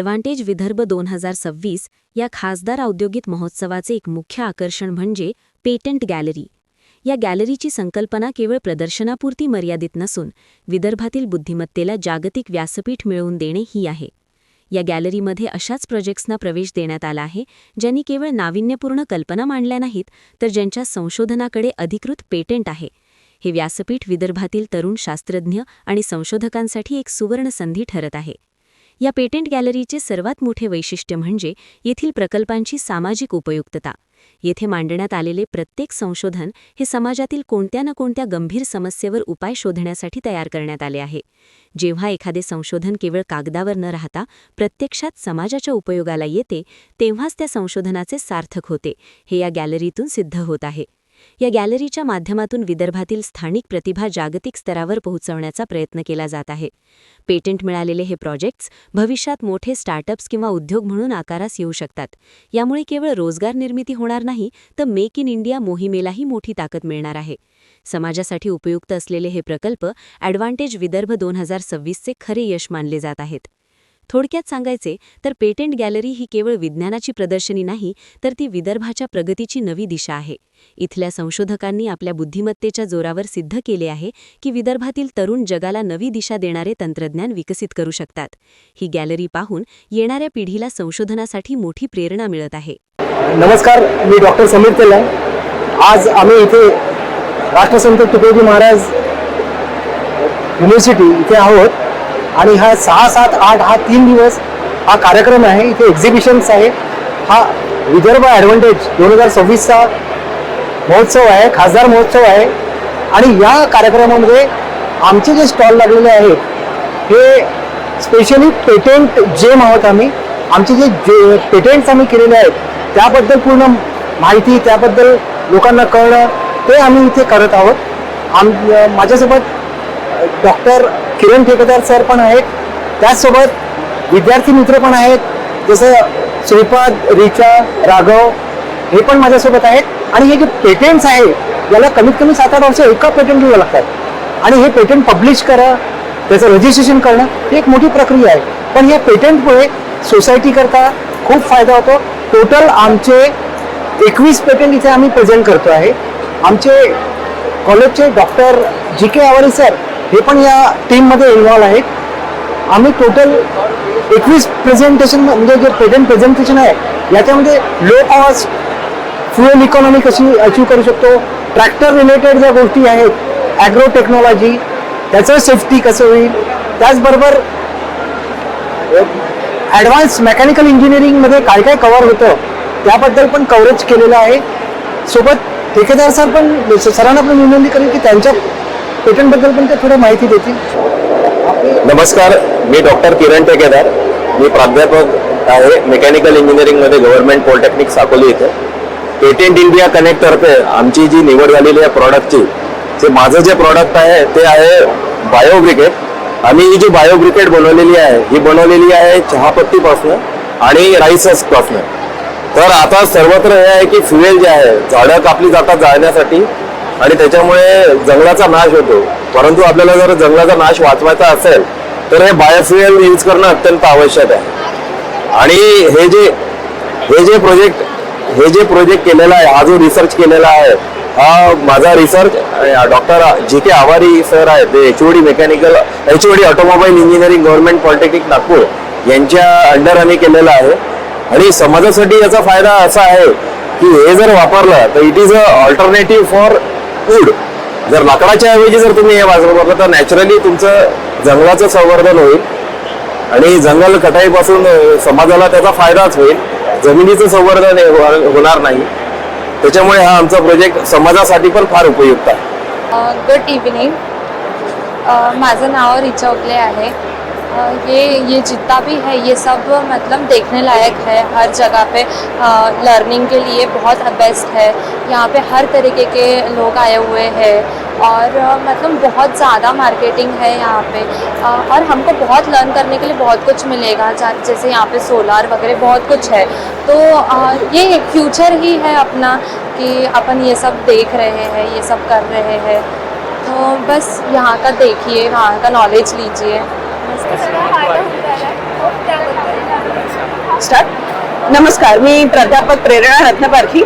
Advantage Vidarbha दोन हजार सव्वीस या खासदार औद्योगिक महोत्सवाचे एक मुख्य आकर्षण म्हणजे पेटंट गॅलरी. या गॅलरीची संकल्पना केवळ प्रदर्शनापुरती मर्यादित नसून विदर्भातील बुद्धिमत्तेला जागतिक व्यासपीठ मिळवून देणे ही आहे. या गॅलरीमध्ये अशाच प्रोजेक्ट्सना प्रवेश देण्यात आला आहे ज्यांनी केवळ नाविन्यपूर्ण कल्पना मांडल्या नाहीत तर ज्यांच्या संशोधनाकडे अधिकृत पेटंट आहे. हे व्यासपीठ विदर्भातील तरुण शास्त्रज्ञ आणि संशोधकांसाठी एक सुवर्ण संधी ठरत आहे. या पेटेंट गॅलरीचे सर्वात मोठे वैशिष्ट्य म्हणजे येथील प्रकल्पांची सामाजिक उपयुक्तता. येथे मांडण्यात आलेले प्रत्येक संशोधन हे समाजातील कोणत्या ना कोणत्या गंभीर समस्येवर उपाय शोधण्यासाठी तयार करण्यात आले आहे. जेव्हा एखादे संशोधन केवळ कागदावर न राहता प्रत्यक्षात समाजाच्या उपयोगाला येते तेव्हाच त्या संशोधनाचे सार्थक होते. हे या गॅलरीतून सिद्ध होत आहे. या गॅलरीच्या माध्यमातून विदर्भातील स्थानिक प्रतिभा जागतिक स्तरावर पोहोचवण्याचा प्रयत्न केला जात आहे. पेटंट मिळालेले हे प्रोजेक्ट्स भविष्यात मोठे स्टार्टअप्स किंवा उद्योग म्हणून आकारास येऊ शकतात. यामुळे केवळ रोजगार निर्मिती होणार नाही तर मेक इन इंडिया मोहिमेलाही मोठी ताकद मिळणार आहे. समाजासाठी उपयुक्त असलेले हे प्रकल्प ॲडव्हान्टेज विदर्भ दोन हजार सव्वीसचे खरे यश मानले जात आहेत. थोडक्यात सांगायचे तर पेटेंट गॅलरी ही केवळ विज्ञानाची प्रदर्शनी नाही तर ती विदर्भाच्या प्रगतीची नवी दिशा आहे. इथल्या संशोधकांनी आपल्या बुद्धिमत्तेच्या जोरावर सिद्ध केले आहे की विदर्भातील तरुण जगाला नवी दिशा देणारे तंत्रज्ञान विकसित करू शकतात. ही गॅलरी पाहून येणाऱ्या पिढीला संशोधनासाठी मोठी प्रेरणा मिळत आहे. नमस्कार मी डॉक्टर समीर तेलाय आज आम्ही इथे राष्ट्रसंत तुकडोजी महाराज युनिव्हर्सिटी इथे आहोत. आणि हा सहा सात आठ हा तीन दिवस हा कार्यक्रम आहे. इथे एक्झिबिशन्स आहे. हा विदर्भ ॲडव्हान्टेज दोन हजार सव्वीसचा महोत्सव आहे खासदार महोत्सव आहे. आणि या कार्यक्रमामध्ये आमचे जे स्टॉल लागलेले आहेत हे स्पेशली पेटेंट जेम आहोत आम्ही आमचे जे जे पेटेंट्स आम्ही केलेले आहेत त्याबद्दल पूर्ण माहिती त्याबद्दल लोकांना कळणं ते आम्ही इथे करत आहोत. आम माझ्यासोबत डॉक्टर किरण ठेकेदार सर पण आहेत. त्याचसोबत विद्यार्थी मित्र पण आहेत जसं श्रीपाद रिचा राघव हे पण माझ्यासोबत आहेत. आणि हे जे पेटेंट्स आहे याला कमीत कमी सात आठ वर्ष एका पेटंट घ्यावं लागतात. आणि हे पेटंट पब्लिश करा त्याचं रजिस्ट्रेशन करणं ही एक मोठी प्रक्रिया आहे. पण या पेटंटमुळे सोसायटी करता खूप फायदा होतो. टोटल आमचे एकवीस पेटंट इथे आम्ही प्रेझेंट करतो आहे आमचे कॉलेजचे doctor G K Awari sir हे पण या टीममध्ये इन्व्हॉल्व आहेत. आम्ही टोटल एकवीस प्रेझेंटेशन म्हणजे जे पेटंट प्रेझेंटेशन आहे याच्यामध्ये लो कॉस्ट फ्युएल इकॉनॉमी कशी अचीव करू शकतो ट्रॅक्टर रिलेटेड ज्या गोष्टी आहेत ॲग्रो टेक्नॉलॉजी त्याचं सेफ्टी कसं होईल त्याचबरोबर ॲडव्हान्स मेकॅनिकल इंजिनिअरिंगमध्ये काय काय कवर होतं त्याबद्दल पण कव्हरेज केलेलं आहे. सोबत ठेकेदार सर पण सरांना पण विनंती करेल की त्यांच्या पेटंटबद्दल पण ते थोडं माहिती देतील. नमस्कार मी डॉक्टर किरण टेकेदार. मी प्राध्यापक आहे मेकॅनिकल इंजिनिअरिंगमध्ये गव्हर्नमेंट पॉलिटेक्निक साकोली इथे. पेटेंट इंडिया कनेक्ट तर्फे आमची जी निवड झालेली आहे प्रॉडक्टची जे माझं जे प्रॉडक्ट आहे ते आहे बायो ब्रिकेट आम्ही ही जी बायो ब्रिकेट बनवलेली आहे ही बनवलेली आहे चहापत्तीपासून आणि राईसपासनं तर आता सर्वत्र हे आहे की फ्युएल जे आहे झाडं कापली जातात जाळण्यासाठी. आणि त्याच्यामुळे जंगलाचा नाश होतो. परंतु आपल्याला जर जंगलाचा नाश वाचवायचा असेल तर हे बायोफ्युएल यूज करणं अत्यंत आवश्यक आहे. आणि हे जे हे जे प्रोजेक्ट हे जे प्रोजेक्ट केलेला आहे हा जो रिसर्च केलेला आहे हा माझा research doctor G K Awari sir आहेत ते H D mechanical H D automobile engineering government polytechnic Nagpur यांच्या अंडर आम्ही केलेला आहे. आणि समाजासाठी याचा फायदा असा आहे की हे जर वापरलं तर it is a alternative for wood जर लाकडाच्या ऐवजी जर तुम्ही हे वापरलं तर नॅचरली तुमचं जंगलाचं संवर्धन होईल. आणि जंगल कटाईपासून समाजाला त्याचा फायदाच होईल. जमिनीचं संवर्धन हो- होणार नाही. त्याच्यामुळे हा आमचा प्रोजेक्ट समाजासाठी पण फार उपयुक्त आहे. गुड इवनिंग माझं नाव रिचा उगले आहे. ये ये जितना भी है, ये सब मतलब देखने लायक है। हर जगह पे लर्निंग के लिए बहुत बेस्ट है। यहाँ पे हर तरीके के लोग आए हुए हैं और मतलब बहुत ज़्यादा मार्केटिंग है यहाँ पे। और हमको बहुत लर्न करने के लिए बहुत कुछ मिलेगा। जैसे यहाँ पे सोलार वगैरह बहुत कुछ है। तो ये एक फ्यूचर ही है अपना कि अपन ये सब देख रहे हैं, ये सब कर रहे हैं। तो बस यहाँ का देखिए, वहाँ का नॉलेज लीजिए। स्टार्ट नमस्कार मी प्राध्यापक प्रेरणा रत्नपारखी.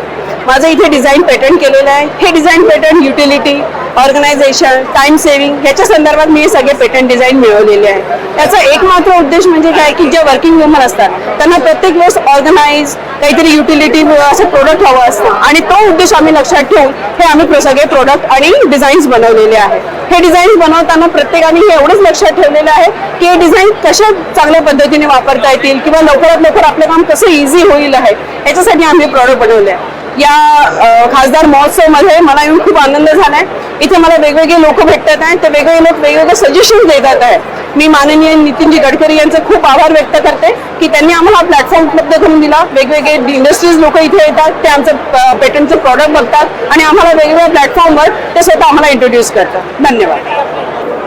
माझं इथे डिझाईन पेटंट केलेलं आहे. हे design patent utility organisation time saving ह्याच्या संदर्भात मी हे सगळे पेटंट डिझाईन मिळवलेले आहे. त्याचा एकमात्र उद्देश म्हणजे काय की जे वर्किंग वुमन असतात त्यांना प्रत्येक वेळेस ऑर्गनाईज काहीतरी युटिलिटी असं प्रोडक्ट हवं असतं. आणि तो उद्देश आम्ही लक्षात ठेवून हे आम्ही सगळे प्रोडक्ट आणि डिझाईन्स बनवलेले आहेत. हे डिझाईन्स बनवताना प्रत्येकाने हे एवढंच लक्षात ठेवलेलं आहे की हे डिझाईन कशा चांगल्या पद्धतीने वापरता येतील किंवा लवकरात लवकर आपलं काम कसं इझी होईल आहे याच्यासाठी आम्ही प्रॉडक्ट बनवले आहे. या खासदार महोत्सवमध्ये मला येऊन खूप आनंद झाला आहे इथे मला वेगवेगळे लोक भेटतात आहेत ते वेगवेगळे लोक वेगवेगळे सजेशन देतात आहे. मी माननीय नितीनजी गडकरी यांचे खूप आभार व्यक्त करते की त्यांनी आम्हाला प्लॅटफॉर्म उपलब्ध करून दिला. वेगवेगळे इंडस्ट्रीज लोक इथे येतात ते आमचं पेटंटचं प्रॉडक्ट बघतात आणि आम्हाला वेगवेगळ्या प्लॅटफॉर्मवर ते स्वतः आम्हाला इंट्रोड्यूस करतात. धन्यवाद.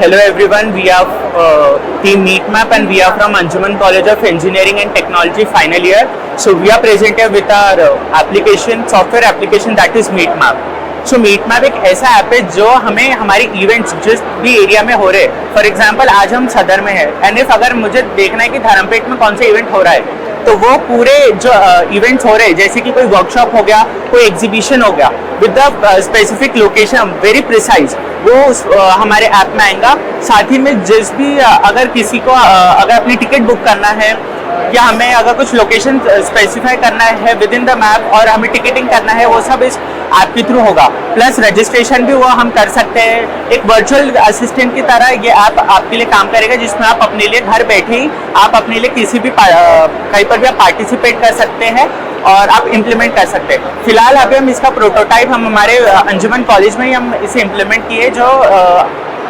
Hello every one we are team meet map and we are from Anjuman college of engineering and technology final year so we are presented with our application software application that is meet map so meet map एक ऐसा app है जो हमें हमारे events जिस भी area में हो रहे हैं फॉर एग्ज़ाम्पल आज हम सदर में है एंड इफ़ अगर मुझे देखना है कि धर्मपेट में कौन सा इवेंट हो रहा है तो वो पूरे जो इवेंट्स हो रहे हैं जैसे कि कोई वर्कशॉप हो गया कोई एग्जीबिशन हो गया with the specific location very precise वो उस, अ, हमारे ऐप में आएगा। साथ ही में जिस भी अ, अगर किसी को अ, अगर अपनी टिकट बुक करना है या हमें अगर कुछ लोकेशन स्पेसिफाई करना है विद इन द मैप और हमें टिकटिंग करना है वो सब इस ऐप के थ्रू होगा। प्लस रजिस्ट्रेशन भी वो हम कर सकते हैं। एक वर्चुअल असिस्टेंट की तरह ये ऐप आपके लिए काम करेगा, जिसमें आप अपने लिए घर बैठे ही आप अपने लिए किसी भी कहीं पर भी आप पार्टिसिपेट कर सकते हैं और आप इम्प्लीमेंट कर सकते हैं। फ़िलहाल अभी हम इसका प्रोटोटाइप हम हमारे, अंजुमन कॉलेज में ही हम इसे इम्प्लीमेंट किए जो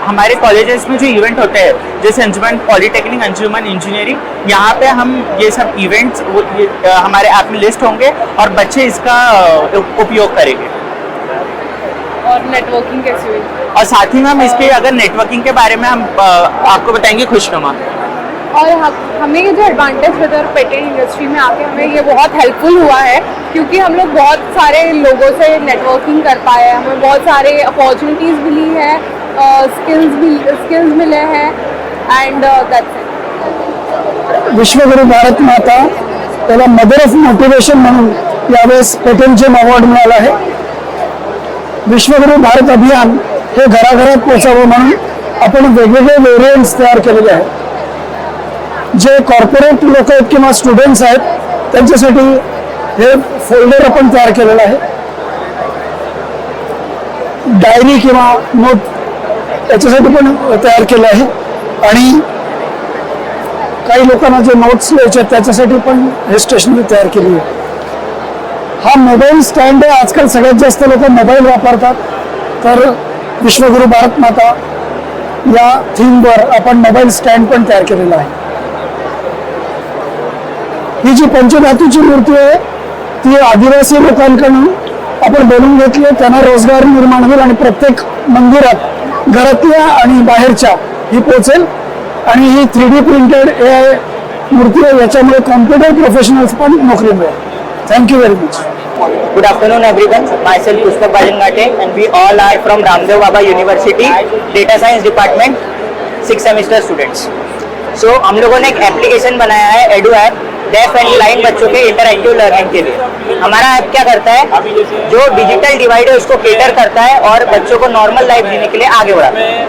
हमारे कॉलेजेस में जो इवेंट होते हैं जैसे अंजुमन पॉलिटेक्निक अंजुमन इंजीनियरिंग यहाँ पे हम ये सब इवेंट्स वो ये, हमारे ऐप में लिस्ट होंगे और बच्चे इसका उपयोग करेंगे। और नेटवर्किंग कैसी हुई? और साथ ही में हम इसके अगर नेटवर्किंग के बारे में हम आपको बताएँगे खुशनुमा। और हम- हमें ये जो एडवांटेज विद पेटेंट इंडस्ट्री में आके हमें ये बहुत हेल्पफुल हुआ है क्योंकि हम लोग बहुत सारे लोगों से नेटवर्किंग कर पाए हैं हमें बहुत सारे अपॉर्चुनिटीज़ मिली है स्किल्स भी स्किल्स मिले हैं एंड दैट्स इट विश्वगुरु भारत माता त्याला मदर ऑफ मोटिवेशन म्हणून यावेळेस पेटंटचे अवॉर्ड मिळाला आहे. विश्वगुरु भारत अभियान हे घराघरात पोचावं म्हणून आपण वेगवेगळे व्हेरियंट्स तयार केलेले आहेत. जे कॉर्पोरेट लोक आहेत किंवा स्टुडंट्स आहेत त्यांच्यासाठी हे फोल्डर आपण तयार केलेलं आहे. डायरी किंवा नोट त्याच्यासाठी पण तयार केलं आहे. आणि काही लोकांना जे नोट्स लिहायचे त्याच्यासाठी पण हे स्टेशनरी तयार केली आहे. हा मोबाईल स्टँड आहे. आजकाल सगळ्यात जास्त लोक मोबाईल वापरतात. तर विश्वगुरु भारत माता या थीमवर आपण मोबाईल स्टँड पण तयार केलेला आहे. ही जी पंचधातूची मूर्ती आहे ती आदिवासी लोकांकडून आपण बनवून घेतली त्यांना रोजगार निर्माण होईल आणि प्रत्येक मंदिरात घरातल्या आणि बाहेरच्या ही पोचेल आणि ही three D printed A I मूर्ती आहे याच्यामुळे कॉम्प्युटर प्रोफेशनल्स पण नोकरी मिळेल thank you very much good afternoon everyone my self पुस्तक बाजनगाटे and we all are from Ramdev Baba university data science department six semester students so हम लोगों ने एक एप्लीकेशन बनाया है edu app deaf and blind बच्चों के इंटरएक्टिव लर्निंग के लिए। हमारा ऐप क्या करता है? जो डिजिटल डिवाइड है उसको केटर करता है और बच्चों को नॉर्मल लाइफ जीने के लिए आगे बढ़ाता है।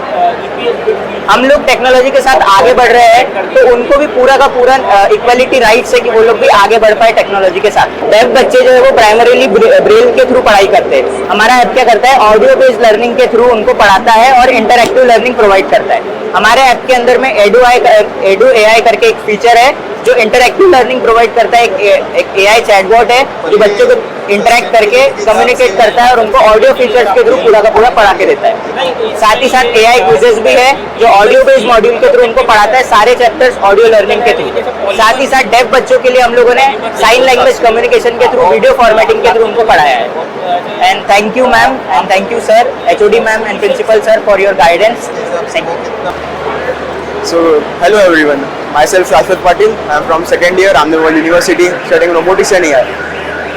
हम लोग टेक्नोलॉजी के साथ आगे बढ़ रहे हैं तो उनको भी पूरा का पूरा इक्वलिटी राइट्स है कि वो लोग भी आगे बढ़ पाए टेक्नोलॉजी के साथ। डेफ बच्चे जो है वो प्राइमरीली ब्रेल के थ्रू पढ़ाई करते हैं। हमारा ऐप क्या करता है? ऑडियो बेस्ड लर्निंग के थ्रू उनको पढ़ाता है और इंटरएक्टिव लर्निंग प्रोवाइड करता है। हमारे ऐप के अंदर में एडू आई एडू ए आई करके एक फीचर है जो इंटरएक्टिव लर्निंग प्रोवाइड करता है एक एक ए आई चैटबॉट है जो बच्चों को इंटरेक्ट करके कम्युनिकेट करता है और उनको ऑडियो फीचर्स के थ्रू पूरा का पूरा पढ़ा के देता है साथ ही साथ ए आई क्विजेस भी है जो ऑडियो बेस्ड मॉड्यूल के थ्रू उनको पढ़ाता है सारे चैप्टर्स ऑडियो लर्निंग के थ्रू साथ ही साथ डेफ बच्चों के लिए हम लोगों ने साइन लैंग्वेज कम्युनिकेशन के थ्रू वीडियो फॉर्मेटिंग के थ्रू उनको पढ़ाया है and thank you ma'am and thank you sir H ma'am and principal sir for your guidance thank you So, hello everyone. Myself Rashfat Patil. I am from second year Ramdev World University studying robotics and AI.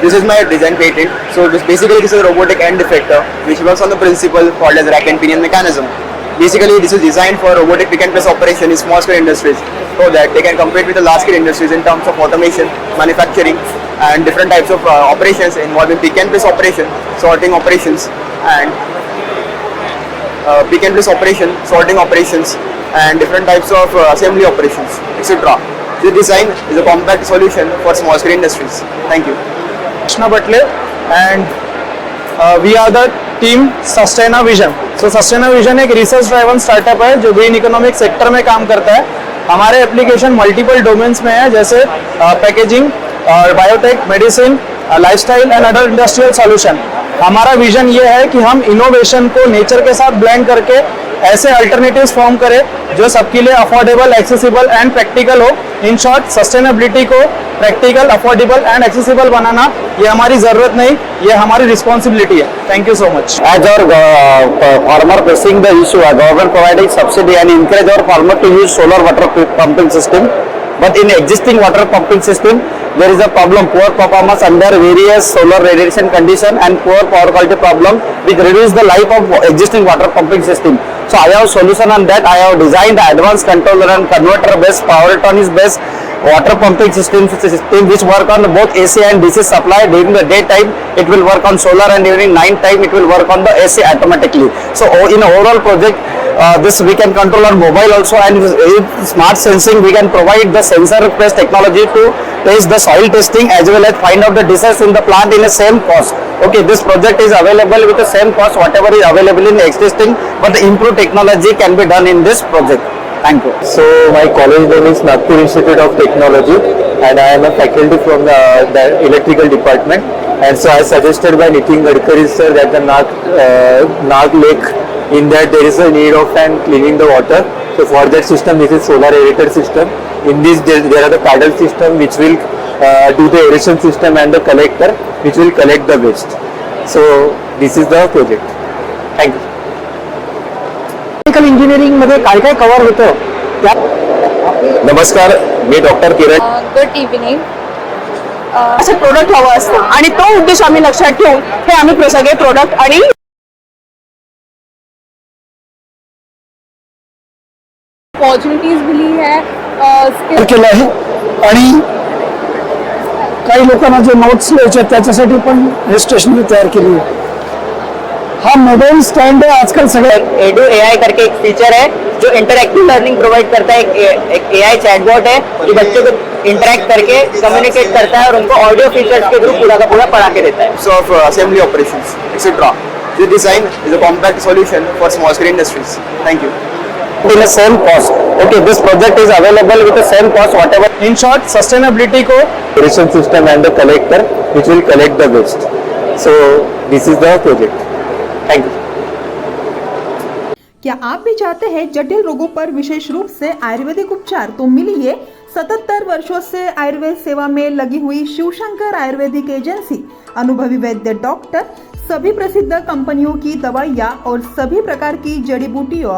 This is my design patent. So, this basically this is a robotic end effector which works on the principle called as rack and pinion mechanism. basically this is designed for robotic pick and place operation in small scale industries so that they can compete with the large scale industries in terms of automation, manufacturing and different types of uh, operations involving pick and place operation, sorting operations and uh, pick and place operation, sorting operations and different types of uh, assembly operations, etc. This design is a compact solution for small scale industries. Thank you. Krishna Batle and uh, we are team Sustaina Vision. So Sustaina Vision एक research driven startup है जो green economic sector में काम करता है हमारे application multiple domains में है जैसे packaging biotech medicine lifestyle and other industrial solution हमारा विजन ये है कि हम इनोवेशन को नेचर के साथ ब्लेंड करके ऐसे अल्टरनेटिव फॉर्म करे जो सबके लिए अफोर्डेबल एक्सेसिबल एंड प्रैक्टिकल हो। इन शॉर्ट सस्टेनेबिलिटी को प्रैक्टिकल अफोर्डेबल एंड एक्सेबल बनाना, ये हमारी ज़रूरत नहीं, ये हमारी रिस्पॉन्सिबिलिटी है। Thank you so much as are farmer facing the issue है। Government providing subsidy and encourage our farmer to use solar water pumping system but in existing water pumping system there is a problem poor performance under various solar radiation condition and poor power quality problem which reduce the life of existing water pumping system So I have solution on that. I have designed advanced controller and converter based power electronics based water pumping system, system which work on both AC and DC supply during the daytime. It will work on solar and during night time it will work on the AC automatically. So in overall project uh, this we can control on mobile also and with smart sensing we can provide the sensor based technology to test the soil testing as well as find out the disease in the plant in the same cost okay this project is available with the same cost whatever is available in existing but the improved technology can be done in this project thank you So my college name is Nagpur Institute of Technology and I am a faculty from the, the electrical department. And so I suggested by Nitin Gadkari sir that the Nag, uh, Nag Lake in that there is a need of and cleaning the water. So for that system this is solar aerator system. In this there, there are the paddle system which will do the aeration system and the collector which will collect the waste. So this is the project. Thank you. Mechanical इंजिनिअरिंगमध्ये काय काय cover होतं त्या नमस्कार मी doctor Kiran good evening असं product हवं असतं आणि तो उद्देश आम्ही लक्षात ठेवून हे आम्ही सगळे प्रोडक्ट आणि है तयार केलं आहे आणि काही लोकांना जे नोट्स लिहायचे त्याच्यासाठी पण हे स्टेशनरी तयार केली आहे हा मोबाईल स्टँड आहे आजकाल सगळ्या एडू ए आई करके एक फीचर है जो इंटरएक्टिव लर्निंग प्रोवाइड करता है एक, एक ए आई चैटबॉट है जो बच्चों को इंटरेक्ट करके कम्युनिकेट करता है और उनको ऑडियो फीचर्स के थ्रू पूरा का पूरा पढ़ा के देता है of uh, assembly operations, etc. This design is a compact solution for small scale industries. Thank you. in the same cost. Okay this project is available with the same cost whatever in short sustainability को reception system and the collector which will collect the waste so this is the project thank you क्या आप भी चाहते हैं जटिल रोगों पर विशेष रूप से आयुर्वेदिक उपचार? तो मिलिए 77 वर्षों से आयुर्वेद सेवा में लगी हुई शिवशंकर आयुर्वेदिक एजेंसी। अनुभवी वैद्य डॉक्टर सभी प्रसिद्ध कंपनियों की दवाइयाँ और सभी प्रकार की जड़ी बूटियों